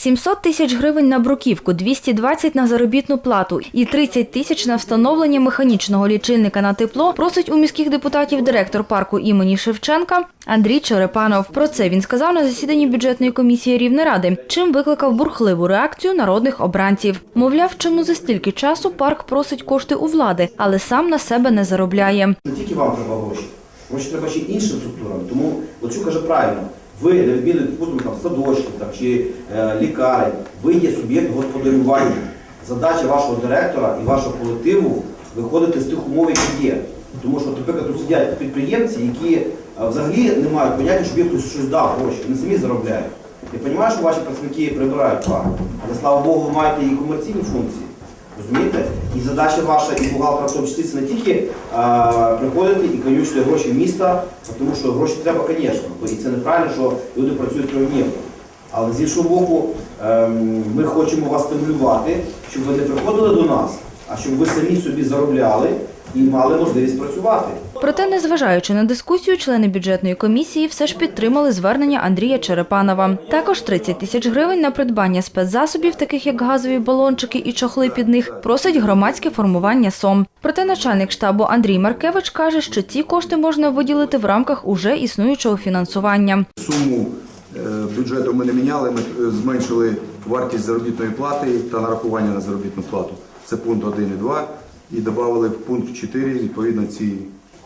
700 тисяч гривень на бруківку, 220 на заробітну плату і 30 тисяч на встановлення механічного лічильника на тепло просить у міських депутатів директор парку імені Шевченка Андрій Черепанов. Про це він сказав на засіданні бюджетної комісії Рівнеради, чим викликав бурхливу реакцію народних обранців. Мовляв, чому за стільки часу парк просить кошти у влади, але сам на себе не заробляє. Не тільки вам треба гроші, гроші треба ще іншим структурам. Тому Лучук каже правильно, відміну, допустимо, там, садочків там, чи е, лікарень, ви є суб'єкт господарювання. Задача вашого директора і вашого колективу виходити з тих умов, які є. Тому що, наприклад, тут сидять підприємці, які е, взагалі не мають поняття, щоб їм хтось щось дав гроші, вони самі заробляють. Я розумію, що ваші працівники прибирають парк, але слава Богу, ви маєте і комерційні функції. Розумієте? І задача ваша і бухгалтера в тому числі це не тільки а, приходити і конючити гроші міста, тому що гроші треба, звісно. І це неправильно, що люди працюють тривнівно. Але з іншого боку, ем, ми хочемо вас стимулювати, щоб ви не приходили до нас, а щоб ви самі собі заробляли і мали можливість працювати. Проте, незважаючи на дискусію, члени бюджетної комісії все ж підтримали звернення Андрія Черепанова. Також 30 тисяч гривень на придбання спецзасобів, таких як газові балончики і чохли під них, просить громадське формування СОМ. Проте начальник штабу Андрій Маркевич каже, що ці кошти можна виділити в рамках уже існуючого фінансування. Суму е, бюджету ми не міняли, ми е, зменшили вартість заробітної плати та нарахування на заробітну плату. Це пункт 1 і 2. І додали в пункт 4 відповідно ці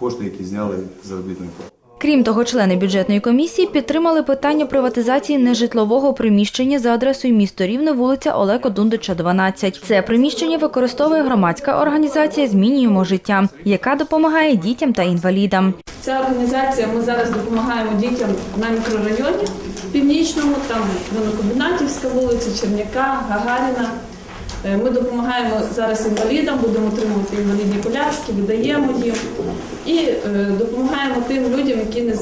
кошти, які зняли з заробітної плати. Крім того, члени бюджетної комісії підтримали питання приватизації нежитлового приміщення за адресою місто Рівне, вулиця Олеко Дундича, 12. Це приміщення використовує громадська організація Змінюємо життя, яка допомагає дітям та інвалідам. Ця організація, ми зараз допомагаємо дітям на мікрорайоні північному, там Винокомбінатівська вулиця, Черняка, Гагаріна. Е, Ми допомагаємо зараз інвалідам, будемо отримувати інвалідні коляски, віддаємо їм і е, допомагаємо тим людям, які не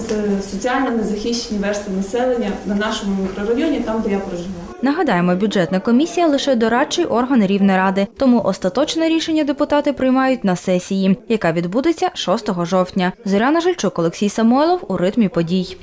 соціально незахищені верстви населення на нашому мікрорайоні, там де я проживаю. Нагадаємо, бюджетна комісія лише дорадчий орган Рівнеради, тому остаточне рішення депутати приймають на сесії, яка відбудеться 6 жовтня. Зоряна Жильчук, Олексій Самойлов у ритмі подій.